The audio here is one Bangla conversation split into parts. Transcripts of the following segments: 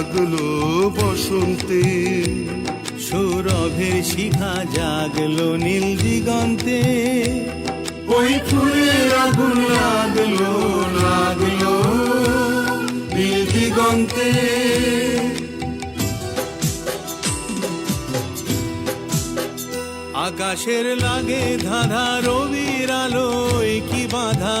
জাগলো বসন্তে। সৌরভের শিখা জাগলো নীল দিগন্তে। ওই ফুলের আগুন লাগল লাগল নীল দিগন্তে। আকাশের লাগে ধাঁধা রবির আলোয় কি বাধা?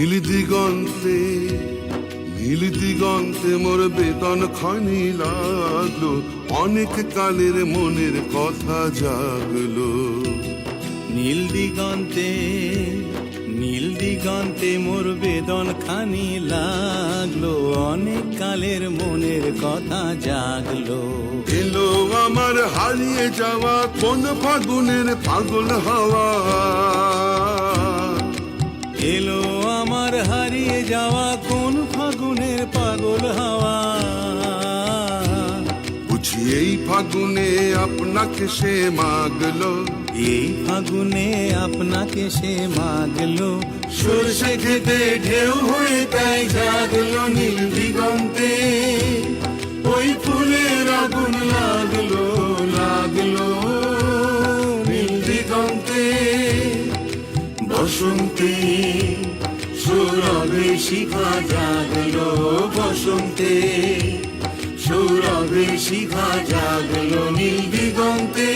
নীল দিগন্তে নীল দিগন্তে মোর বেদন খানি লাগল। অনেক কালের মনের কথা জাগলো। নীল দিগন্তে নীল দিগন্তে মোর বেদন খানি লাগল। অনেক কালের মনের কথা জাগলো। এলো আমার হারিয়ে যাওয়া কোন ফাগুনের পাগল হাওয়া। এলো হারিয়ে যাওয়া কোন ফাগুনের পাগল হাওয়া? বুঝি এই ফাগুনে আপনাকে সে মাগলো। এই ফাগুনে আপনাকে সে মাগলো। সর্ষে খেতে ঢেউ হয়ে তাই জাগলো নীল দিগন্তে। ওই ফুলের আগুন লাগল লাগল নীল দিগন্তে। বসন্তে শিখা জাগলো বসন্তে। সৌরভে শিখা জাগলো নীল দিগন্তে।